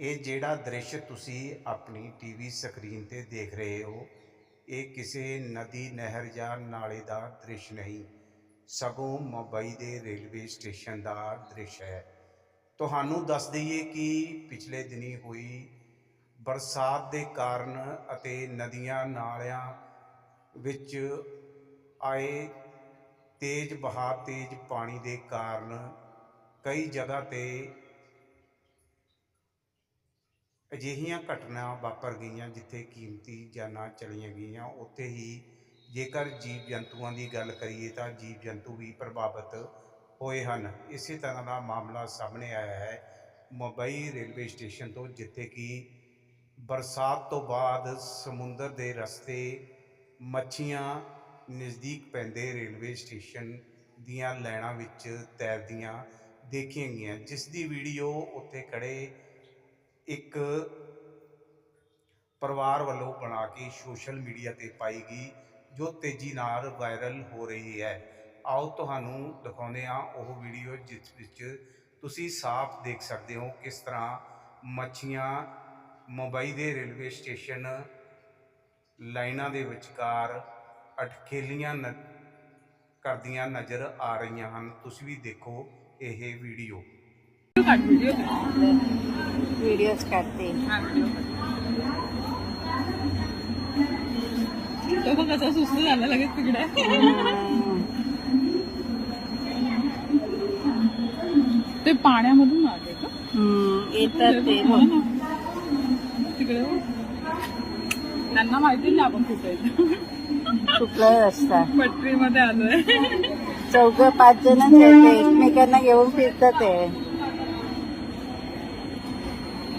ਇਹ ਜਿਹੜਾ ਦ੍ਰਿਸ਼ ਤੁਸੀਂ ਆਪਣੀ ਟੀਵੀ ਸਕਰੀਨ ਤੇ ਦੇਖ ਰਹੇ ਹੋ, ਇਹ ਕਿਸੇ ਨਦੀ, ਨਹਿਰ ਜਾਂ ਨਾਲੇ ਦਾ ਦ੍ਰਿਸ਼ ਨਹੀਂ। ਸਗੋਂ ਮੁੰਬਈ ਦੇ ਰੇਲਵੇ ਸਟੇਸ਼ਨ ਦਾ ਦ੍ਰਿਸ਼ ਹੈ। ਤੁਹਾਨੂੰ ਦੱਸ ਦਈਏ ਕਿ ਪਿਛਲੇ ਦਿਨੀ ਹੋਈ ਬਰਸਾਤ ਦੇ ਕਾਰਨ ਅਤੇ ਨਦੀਆਂ ਨਾਲਿਆਂ ਵਿੱਚ ਆਏ ਤੇਜ਼ ਬਹਾਅ ਤੇਜ਼ ਪਾਣੀ ਦੇ ਕਾਰਨ ਕਈ ਜਗ੍ਹਾ ਤੇ ਅਜਿਹੀਆਂ ਘਟਨਾ ਵਾਪਰ ਗਈਆਂ ਜਿੱਥੇ ਕੀਮਤੀ ਜਾਨਾਂ ਚਲੀਆਂ ਗਈਆਂ, ਉੱਥੇ ਹੀ ਜੇਕਰ ਜੀਵ ਜੰਤੂਆਂ ਦੀ ਗੱਲ ਕਰੀਏ ਤਾਂ ਜੀਵ ਜੰਤੂ ਵੀ ਪ੍ਰਭਾਵਿਤ ਹੋਏ ਹਨ। ਇਸੇ ਤਰ੍ਹਾਂ ਦਾ ਮਾਮਲਾ ਸਾਹਮਣੇ ਆਇਆ ਹੈ ਮੁੰਬਈ ਰੇਲਵੇ ਸਟੇਸ਼ਨ ਤੋਂ, ਜਿੱਥੇ ਕਿ ਬਰਸਾਤ ਤੋਂ ਬਾਅਦ ਸਮੁੰਦਰ ਦੇ ਰਸਤੇ ਮੱਛੀਆਂ ਨਜ਼ਦੀਕ ਪੈਂਦੇ ਰੇਲਵੇ ਸਟੇਸ਼ਨ ਦੀਆਂ ਲਾਈਨਾਂ ਵਿੱਚ ਤੈਰਦੀਆਂ ਦੇਖੀਆਂ ਗਈਆਂ, ਜਿਸ ਦੀ ਵੀਡੀਓ ਉੱਥੇ ਖੜੇ ਇੱਕ ਪਰਿਵਾਰ ਵੱਲੋਂ ਬਣਾ ਕੇ ਸੋਸ਼ਲ ਮੀਡੀਆ ਤੇ ਪਾਈ ਗਈ, ਜੋ ਤੇਜ਼ੀ ਨਾਲ ਵਾਇਰਲ ਹੋ ਰਹੀ ਹੈ। ਆਓ ਤੁਹਾਨੂੰ ਦਿਖਾਉਂਦੇ ਹਾਂ ਉਹ ਵੀਡੀਓ ਜਿਸ ਵਿੱਚ ਤੁਸੀਂ ਸਾਫ਼ ਦੇਖ ਸਕਦੇ ਹੋ ਕਿਸ ਤਰ੍ਹਾਂ ਮੱਛੀਆਂ ਮੁੰਬਈ ਦੇ ਰੇਲਵੇ ਸਟੇਸ਼ਨ ਲਾਈਨਾਂ ਦੇ ਵਿਚਕਾਰ ਅਟਕੇਲੀਆਂ ਨ, ਕਰਦੀਆਂ ਨਜ਼ਰ ਆ ਰਹੀਆਂ ਹਨ। ਤੁਸੀਂ ਵੀ ਦੇਖੋ ਇਹ ਵੀਡੀਓ। काट वीडियो व्हिडिओज काढते. तो बघ कसा सुस्त झाला लगेच तिकडे. ते पाण्यामधून आले का? हम्म, येतात ते. तिकडे. त्यांना माहिती नाही आपण कुठे आहे. कुठलाही रस्ता. पटरीमध्ये आलोय. चौघ पाच येते. एकमेकांना घेऊन फिरतात ते.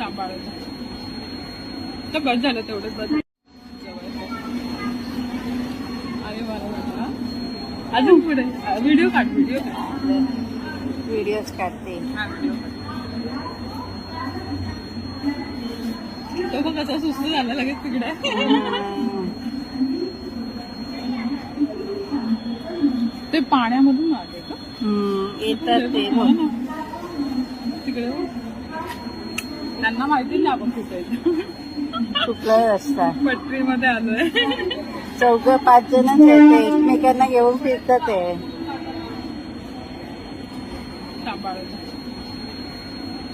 सांभाळायचं तर बस झालं तेवढंच बस. अरे मला. अजून पुढे? व्हिडिओ काढ व्हिडिओ व्हिडिओज काढते. हा तो बघ कसा सुस्त झाला लगेच तिकडे. ते पाण्यामधून आले का? येतात ते हो ना. तिकडे बघ. त्यांना माहिती नाही आपण कुठे. कुठलाही रस्ता. पटरीमध्ये आलोय. चौघ पाच येते एकमेकांना घेऊन फिरतात ते.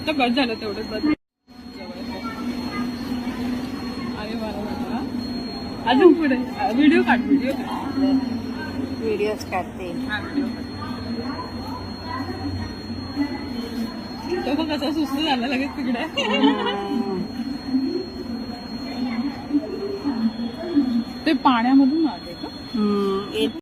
तर बस झालं तेवढंच बस. अरे मला. अजून पुढे. व्हिडिओ काढ व्हिडिओ काढ. व्हिडिओज काढते. हा व्हिडिओ तो बघ कसा सुस्त झाला लगेच तिकडे. ते पाण्यामधून आले का?